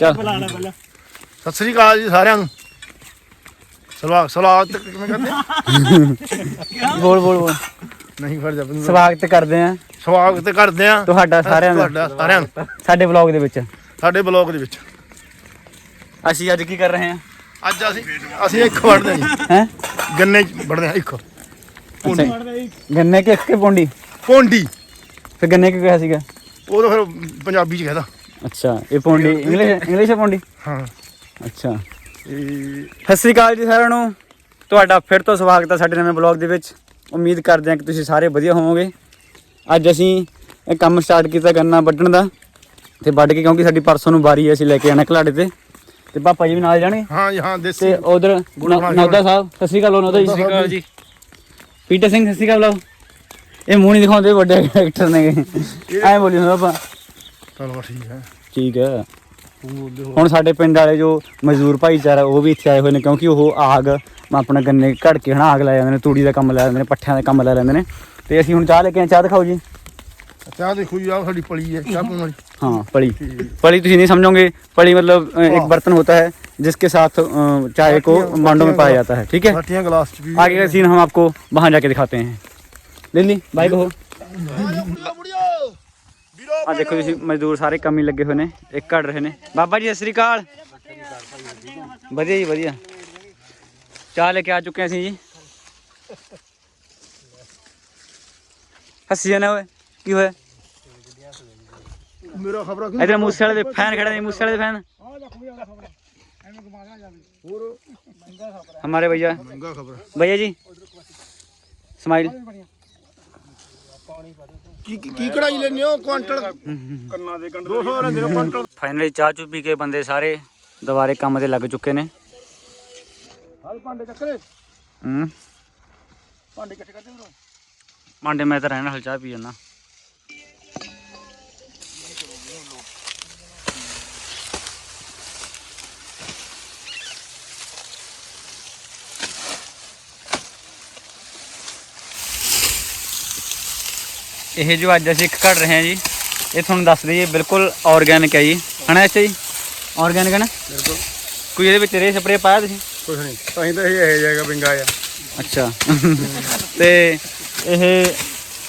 ਚੱਲ। ਬੁਲਾ ਲੈ ਪਹਿਲਾਂ। ਸਤਿ ਸ੍ਰੀ ਅਕਾਲ ਜੀ ਸਾਰਿਆਂ ਨੂੰ। ਸਲਵਾਗ ਸਲਵਾਗ ਤੇ ਕਿਵੇਂ ਕਰਦੇ? ਬੋਲ ਬੋਲ ਬੋਲ। ਨਹੀਂ ਫੜ ਜਾ ਬੰਦਾ। ਸਵਾਗਤ ਕਰਦੇ ਆ। ਸਵਾਗਤ ਕਰਦੇ ਆ। ਤੁਹਾਡਾ ਸਾਰਿਆਂ ਦਾ। ਤੁਹਾਡਾ ਸਾਰਿਆਂ ਨੂੰ ਸਾਡੇ ਵਲੌਗ ਦੇ ਵਿੱਚ। ਸਾਡੇ ਬਲੌਗ ਦੇ ਵਿੱਚ। ਅਸੀਂ ਅੱਜ ਕੀ ਕਰ ਰਹੇ ਹਾਂ ਅੱਜ ਅਸੀਂ ਅਸੀਂ ਇੱਕ ਵੜਦੇ ਜੀ। ਹੈ? ਗੰਨੇ ਚ ਵੜਦੇ ਆ ਇੱਕ। ਗੰਨੇ ਕੇ ਇੱਕ ਪੌਂਡੀ? ਪੌਂਡੀ। ਫਿਰ ਗੰਨੇ ਕੀ ਕਿਹਾ ਸੀਗਾ? ਉਹ ਤਾਂ ਫਿਰ ਪੰਜਾਬੀ ਚ ਕਹਦਾ। ਅੱਛਾ ਇਹ ਪੌਂਡੀ ਇੰਗਲਿਸ਼ ਇੰਗਲਿਸ਼ ਹੈ। ਪੌਂਡੀ? ਹਾਂ। ਅੱਛਾ। ਇਹ ਸਤਿ ਸ੍ਰੀ ਅਕਾਲ ਜੀ ਸਾਰਿਆਂ ਨੂੰ। ਤੁਹਾਡਾ ਫਿਰ ਤੋਂ ਸਵਾਗਤ ਹੈ ਸਾਡੇ ਨਵੇਂ ਬਲੌਗ ਦੇ ਵਿੱਚ। ਉਮੀਦ ਕਰਦੇ ਹਾਂ ਕਿ ਤੁਸੀਂ ਸਾਰੇ ਵਧੀਆ ਹੋਵੋਗੇ। ਅੱਜ ਅਸੀਂ ਇਹ ਕੰਮ ਸਟਾਰਟ ਕੀਤਾ ਗੰਨਾ ਵੱਢਣ ਦਾ। ਤੇ ਵੱਢ ਕੇ ਕਿਉਂਕਿ ਸਾਡੀ ਪਰਸੋਂ ਨੂੰ ਵਾਰੀ ਹੈ ਅਸੀਂ ਲੈ ਕੇ ਆਣਾ ਘਲਾੜੇ ਤੇ। ਤੇ ਪਾਪਾ ਜੀ ਵੀ ਨਾਲ ਜਾਣਗੇ। ਹਾਂ ਜੀ ਹਾਂ ਦੇਸੀ। ਤੇ ਉਧਰ ਨੌਦਾ ਸਾਹਿਬ ਸਤਿ ਸ੍ਰੀ ਅਕਾਲ ਨੌਦਾ ਜੀ। ਸਤਿ ਸ੍ਰੀ ਅਕਾਲ ਜੀ। ਪੀਟਰ ਸਿੰਘ ਸਤਿ ਸ੍ਰੀ ਅਕਾਲ ਇਹ ਮੂੰਹ ਨਹੀਂ ਦਿਖਾਉਂਦੇ ਵੱਡੇ ਐਕਟਰ ਨੇ ਐ ਬੋਲੀ ਹੁੰਦਾ ਆਪਾਂ। ਚਲੋ ਠੀਕ ਹੈ ਠੀਕ ਹੈ ਤੂੰ ਬੋਲਦੇ ਹੋ ਹੁਣ ਸਾਡੇ ਪਿੰਡ ਵਾਲੇ ਜੋ ਮਜ਼ਦੂਰ ਭਾਈਚਾਰਾ ਉਹ ਵੀ ਇੱਥੇ ਆਏ ਹੋਏ ਨੇ ਕਿਉਂਕਿ ਉਹ ਆਗ ਆਪਣਾ ਗੰਨੇ ਘੜ ਕੇ ਹਨਾ ਆਗ ਲੈ ਜਾਂਦੇ ਨੇ ਤੂੜੀ ਦਾ ਕੰਮ ਲੈ ਜਾਂਦੇ ਨੇ ਪੱਠਿਆਂ ਦਾ ਕੰਮ ਲੈ ਲੈਂਦੇ ਨੇ ਤੇ ਅਸੀਂ ਹੁਣ ਚਾਹ ਲੈ ਕੇ ਆਏ ਚਾਹ ਦਿਖਾਓ ਜੀ ਚਾਹ ਦੇਖੋ ਜੀ ਆਹ ਸਾਡੀ ਪਲੀ ਹੈ ਚਾਹ ਪੀਣ ਵਾਲੀ हाँ पड़ी पड़ी तुझे नहीं समझोगे पड़ी मतलब अ, एक बर्तन होता है जिसके साथ अ, चाय को मांडों में पाया जाता है ठीक है ਬਾਟੀਆਂ ਗਲਾਸ ਚ ਵੀ आगे का सीन हम आपको वहां जाके दिखाते हैं लिल्ली बाइक हो ਆ ਦੇਖੋ ਤੁਸੀਂ ਮਜ਼ਦੂਰ ਸਾਰੇ ਕੰਮ ਹੀ ਲੱਗੇ ਹੋਏ ਨੇ ਇੱਕ ਘੜ ਰਹੇ ਨੇ ਬਾਬਾ ਜੀ ਸਤਿ ਸ੍ਰੀ ਅਕਾਲ ਵਧੀਆ ਜੀ ਵਧੀਆ ਚਾਹ ਲੈ ਕੇ ਆ ਚੁੱਕੇ ਅਸੀਂ ਜੀ ਹੱਸੀ ਜਾਣਾ ਓਏ ਕੀ ਹੋਇਆ ਮੇਰਾ ਖਬਰ ਇਧਰ ਮੂਸੇ ਵਾਲੇ ਦੇ ਫੈਨ ਖੜੇ ਨੇ ਮੂਸੇ ਵਾਲੇ ਦੇ ਫੈਨ हमारे भैया ਮਹਿੰਗਾ ਖਬਰ भैया जी स्माइल ਕੀ ਕੀ ਕੀ ਕਢਾਈ ਲੈਣੇ ਹੋ? ਕੁਆਂਟਲ? ਕੰਨਾਂ ਦੇ ਕੰਨ 200 ਰਹਿੰਦੇ ਨੇ ਕੁਆਂਟਲ। ਫਾਈਨਲੀ ਚਾਹ ਚੂ ਪੀ ਕੇ ਬੰਦੇ ਸਾਰੇ ਦੁਬਾਰੇ ਕੰਮ ਤੇ ਲੱਗ ਚੁੱਕੇ ਨੇ। ਹਾਲ ਭਾਂਡੇ ਚੱਕਰੇ। ਹੂੰ। ਭਾਂਡੇ ਇਕੱਠੇ ਕਰਦੇ ਬਰੋ ਮਾਂਡੇ ਮੈਂ ਤਾਂ ਰਹਿਣਾ ਹਲ ਚਾਹ ਪੀ ਜਾਣਾ ਇਹ ਜੋ ਅੱਜ ਅਸੀਂ ਇੱਕ ਘੜ ਰਹੇ ਹਾਂ ਜੀ ਇਹ ਤੁਹਾਨੂੰ ਦੱਸ ਦਈਏ ਬਿਲਕੁਲ ਆਰਗੈਨਿਕ ਹੈ ਜੀ। ਹਨਾ ਅੱਛਾ ਜੀ? ਆਰਗੈਨਿਕ ਹੈ ਨਾ? ਬਿਲਕੁਲ। ਕੋਈ ਇਹਦੇ ਵਿੱਚ ਰੇ ਸਪਰੇ ਪਾਇਆ ਤੁਸੀਂ? ਕੁਛ ਨਹੀਂ। ਤਾਂ ਹੀ ਤਾਂ ਇਹ ਇਹ ਜਾਏਗਾ ਬਿੰਗਾ ਆ ਅੱਛਾ। ਤੇ ਇਹ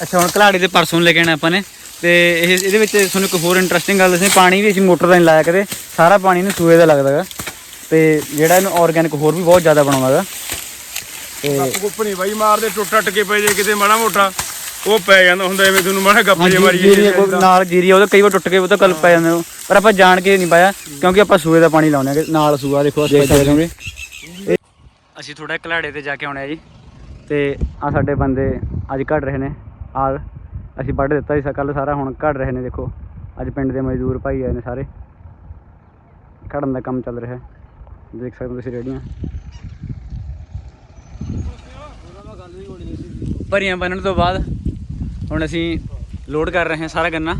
ਅੱਛਾ ਹੁਣ ਕਲਾੜੀ ਦੇ ਪਰਸੋਂ ਲੈ ਕੇ ਆਣਾ ਆਪਾਂ ਨੇ। ਤੇ ਇਹ ਇਹਦੇ ਵਿੱਚ ਤੁਹਾਨੂੰ ਇੱਕ ਹੋਰ ਇੰਟਰਸਟਿੰਗ ਗੱਲ ਦੱਸਣੀ ਪਾਣੀ ਵੀ ਅਸੀਂ ਮੋਟਰ ਦਾ ਨਹੀਂ ਲਾਇਆ ਕਦੇ। ਸਾਰਾ ਪਾਣੀ ਨੂੰ ਸੂਏ ਦਾ ਲੱਗਦਾ ਹੈਗਾ। ਤੇ ਜਿਹੜਾ ਇਹਨੂੰ ਆਰਗੈਨਿਕ ਹੋਰ ਵੀ ਬਹੁਤ ਜ਼ਿਆਦਾ ਬਣਾਉਂਦਾ ਹੈਗਾ। ਤੇ ਗੁੱਪ ਨਹੀਂ ਬਾਈ ਮਾਰਦੇ ਟੁੱਟ ਟੱਟ ਕੇ ਪਏ ਜੇ ਕਿਤੇ ਮਾੜਾ ਮੋਟਾ। ਉਹ ਪੈ ਜਾਂਦਾ ਹੁੰਦਾ ਐਵੇਂ ਤੁਹਾਨੂੰ ਮਾੜਾ ਗੱਪ ਜੇ ਮਾਰੀ ਜੀਰੀ ਕੋਈ ਨਾਲ ਜੀਰੀ ਉਹਦਾ ਕਈ ਵਾਰ ਟੁੱਟ ਕੇ ਉਹ ਤਾਂ ਕੱਲ ਪੈ ਜਾਂਦੇ ਉਹ ਪਰ ਆਪਾਂ ਜਾਣ ਕੇ ਨਹੀਂ ਪਾਇਆ ਕਿਉਂਕਿ ਆਪਾਂ ਸੂਏ ਦਾ ਪਾਣੀ ਲਾਉਂਦੇ ਆ ਨਾਲ ਸੂਆ ਦੇਖੋ ਦੇਖ ਸਕਦੇ ਹੋਗੇ ਅਸੀਂ ਥੋੜਾ ਘਲਾੜੇ ਤੇ ਜਾ ਕੇ ਆਉਣੇ ਆ ਜੀ। ਤੇ ਆ ਸਾਡੇ ਬੰਦੇ ਅੱਜ ਕੱਢ ਰਹੇ ਨੇ ਆਗ ਅਸੀਂ ਵੱਢ ਦਿੱਤਾ ਸੀ ਕੱਲ ਸਾਰਾ ਹੁਣ ਕੱਢ ਰਹੇ ਨੇ ਦੇਖੋ। ਅੱਜ ਪਿੰਡ ਦੇ ਮਜ਼ਦੂਰ ਭਾਈ ਆਏ ਨੇ ਸਾਰੇ। ਕੱਢਣ ਦਾ ਕੰਮ ਚੱਲ ਰਿਹਾ। ਹੈ ਦੇਖ ਸਕਦੇ ਹੋ ਤੁਸੀਂ ਰੇੜੀਆਂ ਭਰੀਆਂ ਬੰਨਣ ਤੋਂ ਬਾਅਦ ਹੁਣ ਅਸੀਂ ਲੋਡ ਕਰ ਰਹੇ ਹਾਂ ਸਾਰਾ ਗੰਨਾ।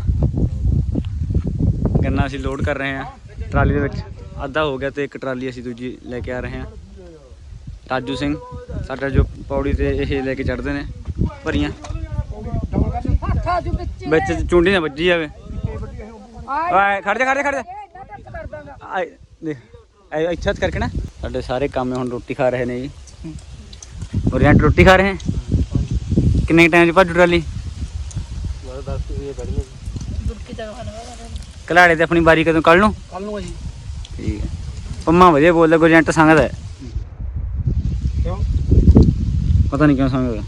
ਗੰਨਾ ਅਸੀਂ ਲੋਡ ਕਰ ਰਹੇ ਹਾਂ ਟਰਾਲੀ ਦੇ ਵਿੱਚ। ਅੱਧਾ ਹੋ ਗਿਆ ਤੇ ਇੱਕ ਟਰਾਲੀ ਅਸੀਂ ਦੂਜੀ ਲੈ ਕੇ ਆ ਰਹੇ ਹਾਂ। ਰਾਜੂ ਸਿੰਘ, ਸਾਡਾ ਜੋ ਪੌੜੀ ਤੇ ਇਹ ਲੈ ਕੇ ਚੜਦੇ ਨੇ, ਭਰੀਆਂ। ਵਿੱਚ ਚੁੰਡੀ ਨਾ ਵੱਜੀ ਜਾਵੇ। ਆਏ, ਖੜ ਜਾ ਖੜ ਜਾ ਖੜ ਜਾ। ਆਏ, ਦੇਖ, ਆਏ ਇੱਛਾ ਕਰਕੇ ਨਾ। ਸਾਡੇ ਸਾਰੇ ਕੰਮ ਹੁਣ ਰੋਟੀ ਖਾ ਰਹੇ ਨੇ ਜੀ। ਔਰ ਰੋਟੀ ਖਾ ਰਹੇ ਹੈ? ਕਿੰਨੇ ਟਾਈਮ ਚ ਭੱਜੂ ਟਰਾਲੀ? ਕਲਾੜੇ ਤੇ ਆਪਣੀ ਬਾਰੀ ਕਦੋਂ ਕੱਲ ਨੂੰ? ਕੱਲ ਨੂੰ ਅਸੀਂ ਠੀਕ ਹੈ। ਪੰਮਾ ਵਧੀਆ ਬੋਲਦਾ ਗੁਰਜੰਟ ਸੰਗਦਾ ਹੈ। ਕਿਉਂ? ਪਤਾ ਨਹੀਂ ਕਿਉਂ ਸੰਗਦਾ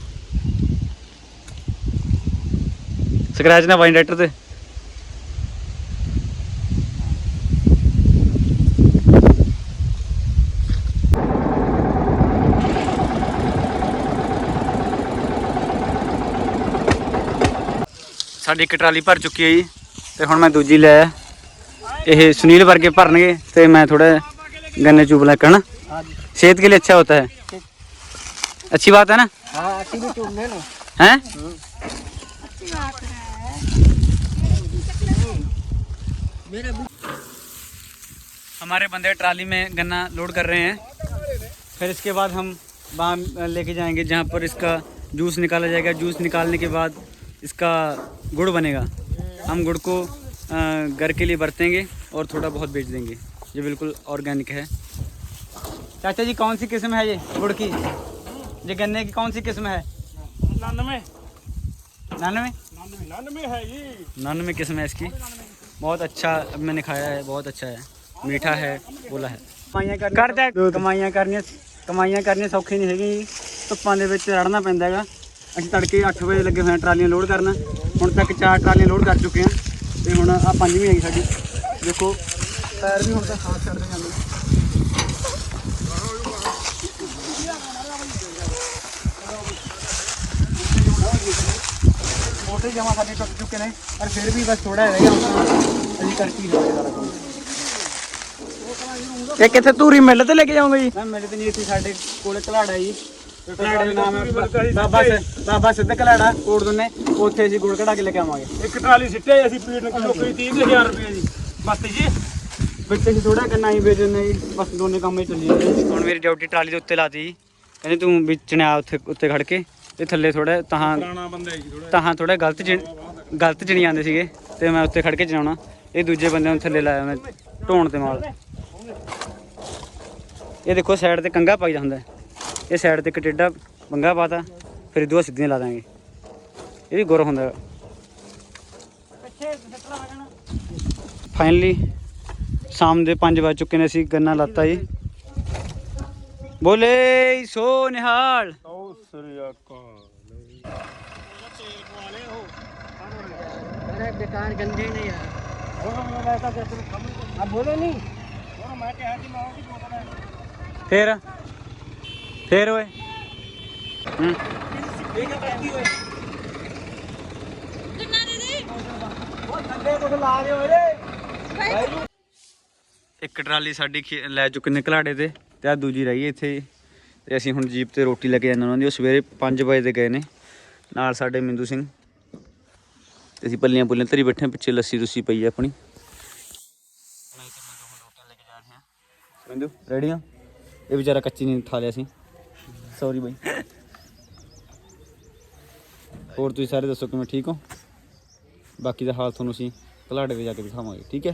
ਸਕ੍ਰੈਚ ਨਾ ਵਾਈਨ ਡਾਇਰੈਕਟਰ ਤੇ। ਸਾਡੀ ਇੱਕ ਟਰਾਲੀ ਭਰ ਚੁੱਕੀ ਹੈ ਜੀ ਤੇ ਹੁਣ ਮੈਂ ਦੂਜੀ ਲੈ ਆਇਆ। ਇਹ ਸੁਨੀਲ ਵਰਗੇ ਭਰਨਗੇ ਤੇ ਮੈਂ ਥੋੜਾ गन्ने चुभ लग ना सेहत के लिए अच्छा होता है अच्छी बात है ना ਹਾਂ ਅਸੀਂ ਵੀ ਚੁੰਨੇ ਨੂੰ हैं हमारे बंदे ट्राली में गन्ना लोड कर रहे हैं फिर इसके बाद हम वहाँ लेके जाएंगे जहाँ पर इसका जूस निकाला जाएगा जूस निकालने के बाद इसका गुड़ बनेगा हम गुड़ को अ, घर के लिए बरतेंगे और थोड़ा बहुत बेच देंगे ये बिल्कुल ऑर्गेनिक है चाचा जी कौन सी किस्म है ये गुड़ की ये गन्ने की कौन सी किस्म है ਨਾਨਵੇਂ नानवे ਨਾਨਵੇਂ ਨਾਨਵੇਂ ਹੈ ਜੀ नानवे किस्म है इसकी बहुत अच्छा मैंने खाया है बहुत अच्छा है मीठा है बोला है ਕਮਾਈਆਂ ਕਰਨੀਆਂ ਕਮਾਈਆਂ ਕਰਨੀਆਂ ਕਮਾਈਆਂ ਕਰਨੀਆਂ ਸੌਖੀ ਨਹੀਂ ਹੈਗੀ ਜੀ। ਧੁੱਪਾਂ ਦੇ ਵਿੱਚ ਰੜਨਾ ਪੈਂਦਾ ਹੈਗਾ ਅਸੀਂ ਤੜਕੇ 8 ਵਜੇ ਲੱਗੇ ਹੋਏ ਹਾਂ ਟਰਾਲੀਆਂ ਲੋਡ ਕਰਨ। ਹੁਣ ਤੱਕ ਚਾਰ ਟਰਾਲੀਆਂ ਲੋਡ ਕਰ ਚੁੱਕੇ ਹਾਂ ਤੇ ਹੁਣ ਆ ਪੰਜਵੀਂ ਹੈਗੀ ਸਾਡੀ। ਦੇਖੋ ਟਾਇਰ ਵੀ ਹੁਣ ਤਾਂ ਸਾਥ ਛੱਡਦੇ ਜਾਂਦੇ। ਮੋਟੇ ਜਮਾ ਸਾਡੇ ਟੁੱਟ ਚੁੱਕੇ ਨੇ ਪਰ ਫਿਰ ਵੀ ਬਸ ਥੋੜਾ ਰਹਿ ਗਿਆ ਅਸੀਂ ਕਰਕੇ ਹੀ ਕੰਮ ਇਹ ਕਿੱਥੇ ਧੂਰੀ ਮਿੱਲ ਤੇ ਲੈ ਕੇ ਜਾਓਗੇ ਜੀ? ਮੈਂ ਮੇਰੇ ਤੇ ਨਹੀਂ ਇੱਥੇ ਸਾਡੇ ਕੋਲੇ ਘਲਾੜਾ ਜੀ। ਘਲਾੜੇ ਦਾ ਨਾਮ ਹੈ ਬਾਬਾ ਸ- ਬਾਬਾ ਸਿੱਧ ਘਲਾੜਾ ਕੋਟ ਦੁੰਨੇ ਉੱਥੇ ਅਸੀਂ ਗੁੜ ਕਢਾ ਕੇ ਲੈ ਕੇ ਆਵਾਂਗੇ। ਇੱਕ ਟਰਾਲੀ ਸਿੱਟੇ ਅਸੀਂ ਪੀੜ ਨੂੰ ਲੋਕੀ 30000 ਰੁਪਏ ਜੀ ਬੱਤ ਜੀ। ਵਿੱਚ ਅਸੀਂ ਥੋੜਾ ਕੰਨਾ ਹੀ ਵੇਚ ਦਿੰਦੇ ਜੀ ਬਸ ਦੋਨੇ ਕੰਮ ਹੀ ਚੱਲੀ ਜਾਂਦੇ ਹੁਣ ਮੇਰੀ ਡਿਊਟੀ ਟਰਾਲੀ ਦੇ ਉੱਤੇ ਲਾਤੀ ਕਹਿੰਦੇ ਤੂੰ ਵਿਚਣਿਆ ਉੱਥੇ ਉੱਤੇ ਖੜ ਕੇ ਤੇ ਥੱਲੇ ਥੋੜਾ ਤਾਂ ਪੁਰਾਣਾ ਬੰਦਾ ਹੈ ਜੀ ਥੋੜਾ ਤਾਂ ਥੋੜਾ ਗਲਤ ਚਿਣ ਗਲਤ ਚਣੀ ਜਾਂਦੇ ਸੀਗੇ ਤੇ ਮੈਂ ਉੱਤੇ ਖੜ ਕੇ ਚਲਾਉਣਾ। ਇਹ ਦੂਜੇ ਬੰਦੇ ਨੂੰ ਥੱਲੇ ਲਾਇਆ ਮੈਂ ਢੋਣ ਤੇ ਮਾਲ ਇਹ ਦੇਖੋ ਸਾਈਡ ਤੇ ਕੰਗਾ ਪਾਈਦਾ ਹੁੰਦਾ ਹੈ। ਇਹ ਸਾਈਡ ਤੇ ਇੱਕ ਟੇਡਾ ਬੰਗਾ ਪਾਤਾ ਫਿਰ ਇਹ ਦੋ ਸਿੱਧੀਆਂ ਲਾ ਦਾਂਗੇ। ਇਹ ਵੀ ਗੁਰ ਹੁੰਦਾ। ਫਾਈਨਲੀ ਸ਼ਾਮ ਦੇ 5 ਵਜ ਚੁੱਕੇ ਨੇ ਅਸੀਂ ਗੰਨਾ ਲਾਤਾ ਜੀ। ਬੋਲੇ ਸੋ ਨਿਹਾਲ। ਸ੍ਰੀ ਅਕਾਲ। ਨਹੀਂ ਉਹ ਮੈਂ ਕਿਹਾ ਕਿ ਮੈਂ ਉਹਦੀ ਬੋਤਲ ਹੈ ਫੇਰ ਫੇਰ ਓਏ ਹੂੰ ਇਹ ਕਿ ਪੈਂਦੀ ਇੱਕ ਟਰਾਲੀ ਸਾਡੀ ਖੇ- ਲੈ ਚੁੱਕੇ ਨੇ ਘਲਾੜੇ ਤੇ ਤੇ ਆ ਦੂਜੀ ਰਹੀ ਇੱਥੇ। ਤੇ ਅਸੀਂ ਹੁਣ ਜੀਪ ਤੇ ਰੋਟੀ ਲੈ ਕੇ ਜਾਂਦੇ ਉਹਨਾਂ ਦੀ। ਉਹ ਸਵੇਰੇ 5 ਵਜੇ ਦੇ ਗਏ ਨੇ। ਨਾਲ ਸਾਡੇ ਮਿੰਦੂ ਸਿੰਘ। ਤੇ ਅਸੀਂ ਪੱਲੀਆਂ ਪੁੱਲੀਆਂ ਧਰੀ ਬੈਠੇ ਪਿੱਛੇ ਲੱਸੀ ਲੁੱਸੀ ਪਈ ਹੈ ਆਪਣੀ। ਮਿੰਦੂ ਰੈਡੀ ਆ? ਇਹ ਵਿਚਾਰਾ ਕੱਚੀ ਨਹੀਂ ਉਠਾ ਲਿਆ ਸੀ। ਸੌਰੀ ਬਾਈ। ਹੋਰ ਤੁਸੀਂ ਸਾਰੇ ਦੱਸੋ ਕਿਵੇਂ ਠੀਕ ਹੋ? ਬਾਕੀ ਦਾ ਹਾਲ ਤੁਹਾਨੂੰ ਅਸੀਂ ਘਲਾੜੇ ਤੇ ਜਾ ਕੇ ਦਿਖਾਵਾਂਗੇ, ਠੀਕ ਹੈ?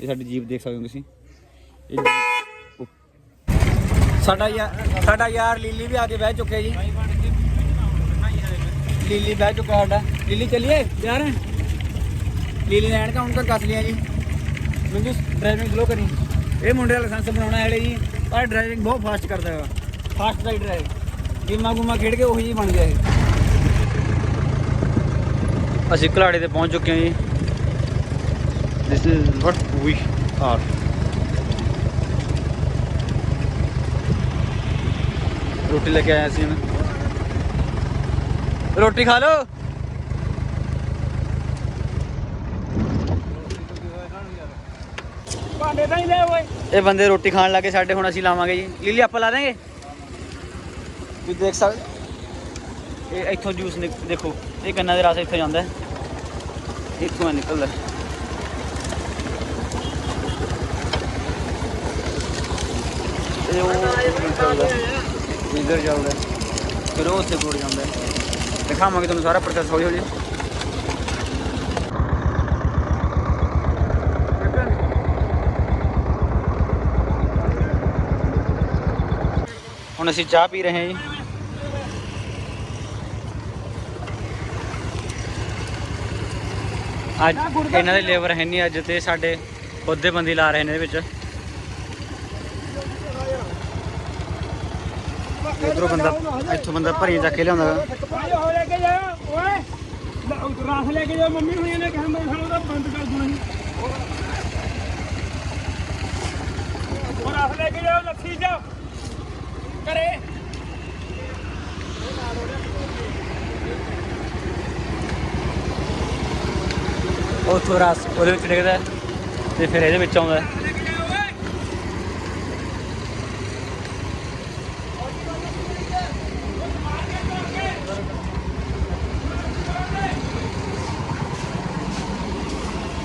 ਇਹ ਸਾਡੀ ਜੀਪ ਦੇਖ ਸਕਦੇ ਹੋ ਤੁਸੀਂ। ਇਹ ਸਾਡਾ ਯਾਰ ਸਾਡਾ ਯਾਰ ਲੀਲੀ ਵੀ ਆ ਕੇ ਬਹਿ ਚੁੱਕਿਆ ਜੀ। ਲੀਲੀ ਬਹਿ ਚੁੱਕਾ ਸਾਡਾ। ਲੀਲੀ ਚੱਲੀਏ? ਯਾਰ ਲੀਲੀ ਲੈਣ ਐਨਕਾਂ ਹੁਣ ਤਾਂ ਕੱਸ ਲਿਆ ਜੀ। ਮੈਨੂੰ ਡਰਾਈਵਿੰਗ ਸਲੋ ਕਰੀ। ਇਹ ਮੁੰਡੇ ਦਾ ਲਾਇਸੈਂਸ ਬਣਾਉਣਾ ਹੈ ਜੀ। ਪਰ ਡਰਾਈਵਿੰਗ ਬਹੁਤ ਫਾਸਟ ਕਰਦਾ ਹੈਗਾ ਫਾਸਟ ਰਾਈਡਰ ਹੈ। ਗੇਮਾਂ ਗੁਮਾ ਖੇਡ ਕੇ ਉਹੀ ਬਣ ਗਿਆ ਇਹ। ਅਸੀਂ ਘਲਾੜੇ ਤੇ ਪਹੁੰਚ ਚੁੱਕੇ ਹਾਂ ਜੀ। This is what we are ਰੋਟੀ ਲੈ ਕੇ ਆਇਆ ਸੀ ਹੁਣ। ਰੋਟੀ ਖਾ ਲਓ। ਇਹ ਬੰਦੇ ਰੋਟੀ ਖਾਣ ਲੱਗੇ ਸਾਡੇ ਹੁਣ ਅਸੀਂ ਲਾਵਾਂਗੇ ਜੀ। ਲੀਲੀ ਆਪਾਂ ਲਾ ਦਾਂਗੇ? ਤੁਸੀਂ ਦੇਖ ਸਕਦੇ ਇਹ ਇੱਥੋਂ ਜੂਸ ਦੇਖੋ ਇਹ ਗੰਨਾ ਦੇ ਰਸ ਇੱਥੋਂ ਜਾਂਦਾ ਹੈ। ਇੱਥੋਂ ਨਿਕਲਦਾ। ਇਹ ਉਹ ਇਧਰ ਚੱਲਦਾ ਫਿਰ ਉਹ ਉੱਥੇ ਕੋਲ ਜਾਂਦਾ। ਦਿਖਾਵਾਂਗੇ ਤੁਹਾਨੂੰ ਸਾਰਾ ਪ੍ਰੋਸੈਸ ਹੌਲੀ ਹੌਲੀ। ਹੁਣ ਅਸੀਂ ਚਾਹ ਪੀ ਰਹੇ ਹਾਂ ਜੀ। ਅੱਜ ਇਹਨਾਂ ਦੇ ਲੇਬਰ ਹੈ ਨਹੀਂ ਅੱਜ ਤੇ ਸਾਡੇ ਖੁਦ ਦੇ ਬੰਦੇ ਲਾ ਰਹੇ ਨੇ ਇਹਦੇ ਵਿੱਚ। ਇਧਰੋਂ ਬੰਦਾ ਇੱਥੋਂ ਬੰਦਾ ਭਰੀ ਚੱਕ ਕੇ ਲਿਆਉਂਦਾ। ਲੈ ਕੇ ਜਾ, ਓਏ। ਰਾਸ ਲੈ ਕੇ ਜਾ, ਮੰਮੀ ਹੁਣੀ ਨੇ ਕਿਹਾ ਮੈਂ ਸਾਨੂੰ ਬੰਦ ਕਰ ਦੂੰਗਾ ਜੀ। ਉਹ ਰਾਸ ਲੈ ਕੇ ਜਾ ਲੱਥੀ ਜਾ ਕਰੇ ਉੱਥੋਂ ਰਸ ਉਹਦੇ ਵਿੱਚ ਡਿੱਗਦਾ ਹੈ ਤੇ ਫਿਰ ਇਹਦੇ ਵਿੱਚ ਆਉਂਦਾ ਹੈ।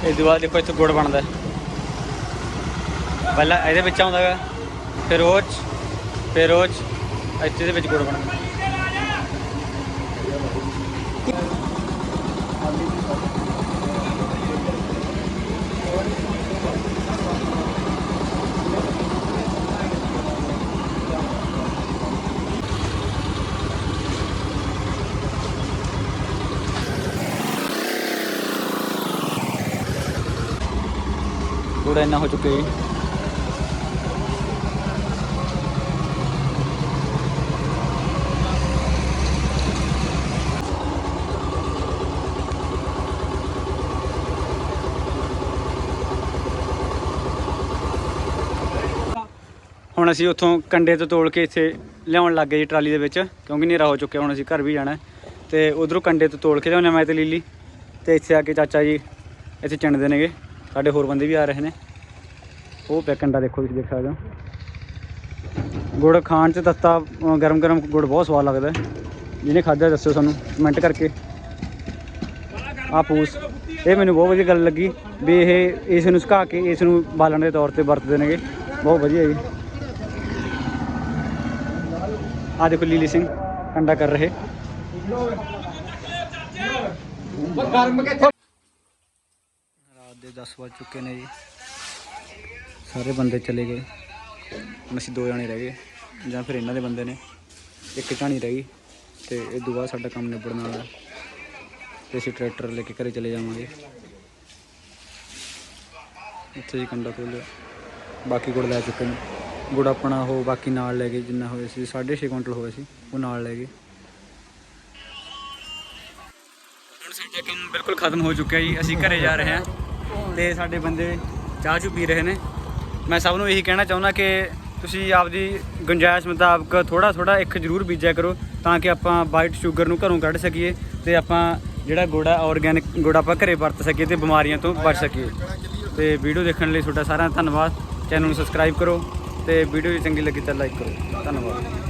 ਲੈ ਕੇ ਦੇਖੋ ਇੱਥੇ ਗੁੜ ਬਣਦਾ ਪਹਿਲਾਂ ਇਹਦੇ ਵਿੱਚ ਆਉਂਦਾ ਫਿਰ ਉਹ ਫਿਰ ਉਹ ਇੱਥੇ ਦੇ ਵਿੱਚ ਗੁੜ ਬਣਦਾ ਇੰਨਾ ਹੋ ਚੁੱਕਿਆ ਜੀ ਹੁਣ ਅਸੀਂ ਉੱਥੋਂ ਕੰਡੇ ਤੋਂ ਤੋਲ ਕੇ ਇੱਥੇ ਲਿਆਉਣ ਲੱਗ ਗਏ ਜੀ ਟਰਾਲੀ ਦੇ ਵਿੱਚ, ਕਿਉਂਕਿ ਹਨੇਰਾ ਹੋ ਚੁੱਕਿਆ, ਹੁਣ ਅਸੀਂ ਘਰ ਵੀ ਜਾਣਾ ਹੈ। ਤੇ ਉਧਰੋਂ ਕੰਡੇ ਤੋਂ ਤੋੜ ਕੇ ਲਿਆਉਂਦੇ ਹਾਂ ਮੈਂ ਤੇ ਲੀਲੀ, ਤੇ ਇੱਥੇ ਆ ਕੇ ਚਾਚਾ ਜੀ ਇੱਥੇ ਚਿੰਡਦੇ ਨੇਗੇ, ਸਾਡੇ ਹੋਰ ਬੰਦੇ ਵੀ ਆ ਰਹੇ ਨੇ ਉਹ ਪਿਆ ਕੰਡਾ ਦੇਖੋ ਤੁਸੀਂ ਦੇਖ ਸਕਦੇ ਹੋ। ਗੁੜ ਖਾਣ 'ਚ ਤੱਤਾ ਗਰਮ ਗਰਮ ਗੁੜ ਬਹੁਤ ਸਵਾਦ ਲੱਗਦਾ। ਜਿਹਨੇ ਖਾਧਾ ਦੱਸਿਓ ਸਾਨੂੰ ਕਮੈਂਟ ਕਰਕੇ। ਆ ਪੂਸ ਇਹ ਮੈਨੂੰ ਬਹੁਤ ਵਧੀਆ ਗੱਲ ਲੱਗੀ ਵੀ ਇਹ ਇਸ ਨੂੰ ਸੁਕਾ ਕੇ ਇਸ ਨੂੰ ਬਾਲਣ ਦੇ ਤੌਰ ਤੇ ਵਰਤਦੇ ਨੇਗੇ। ਬਹੁਤ ਵਧੀਆ ਜੀ। ਆ ਦੇਖੋ ਲੀਲੀ ਸਿੰਘ ਕੰਡਾ ਕਰ ਰਹੇ। ਰਾਤ ਦੇ 10 ਵੱਜ ਚੁੱਕੇ ਨੇ ਜੀ। ਸਾਰੇ ਬੰਦੇ ਚਲੇ ਗਏ। ਹੁਣ ਅਸੀਂ ਦੋ ਜਾਣੇ ਰਹਿ ਗਏ, ਜਾਂ ਫਿਰ ਇਹਨਾਂ ਦੇ ਬੰਦੇ ਨੇ, ਇੱਕ ਝਾਣੀ ਰਹਿ ਗਈ ਤੇ ਇਹ ਤੋਂ ਬਾਅਦ ਸਾਡਾ ਕੰਮ ਨਿਬੜਨ ਵਾਲਾ ਤੇ ਅਸੀਂ ਟਰੈਕਟਰ ਲੈ ਕੇ ਘਰੇ ਚਲੇ ਜਾਵਾਂਗੇ। ਇੱਥੇ ਜੀ ਕੰਡਾ ਖੋਲਿਆ ਬਾਕੀ ਗੁੜ ਲੈ ਚੁੱਕੇ ਨੇ। ਗੁੜ ਆਪਣਾ ਉਹ ਬਾਕੀ ਨਾਲ ਲੈ ਗਏ, ਜਿੰਨਾ ਹੋਇਆ ਸੀ 6.5 ਕੁਇੰਟਲ ਹੋਇਆ ਸੀ, ਉਹ ਨਾਲ ਲੈ ਗਏ। ਹੁਣ ਸਾਡਾ ਕੰਮ ਬਿਲਕੁਲ ਖਤਮ ਹੋ ਚੁੱਕਿਆ ਜੀ। ਅਸੀਂ ਘਰੇ ਜਾ ਰਹੇ ਹਾਂ ਤੇ ਸਾਡੇ ਬੰਦੇ ਚਾਹ ਚੂ ਪੀ ਰਹੇ ਨੇ। ਮੈਂ ਸਭ ਨੂੰ ਇਹੀ ਕਹਿਣਾ ਚਾਹੁੰਦਾ ਕਿ ਤੁਸੀਂ ਆਪਦੀ ਗੁੰਜਾਇਸ਼ ਮੁਤਾਬਕ ਥੋੜਾ ਥੋੜਾ ਇੱਕ ਜ਼ਰੂਰ ਬੀਜਿਆ ਕਰੋ ਤਾਂ ਕਿ ਆਪਾਂ ਵਾਈਟ ਸ਼ੂਗਰ ਨੂੰ ਘਰੋਂ ਕੱਢ ਸਕੀਏ ਤੇ ਆਪਾਂ ਜਿਹੜਾ ਗੁੜ ਆ ਆਰਗੈਨਿਕ ਗੁੜ ਆਪਾਂ ਘਰੇ ਵਰਤ ਸਕੀਏ ਤੇ ਬਿਮਾਰੀਆਂ ਤੋਂ ਬਚ ਸਕੀਏ। ਤੇ ਵੀਡੀਓ ਦੇਖਣ ਲਈ ਤੁਹਾਡਾ ਸਾਰਿਆਂ ਦਾ ਧੰਨਵਾਦ। ਚੈਨਲ ਨੂੰ ਸਬਸਕ੍ਰਾਈਬ ਕਰੋ ਤੇ ਵੀਡੀਓ ਜੇ ਚੰਗੀ ਲੱਗੀ ਤਾਂ ਲਾਈਕ ਕਰੋ। ਧੰਨਵਾਦ।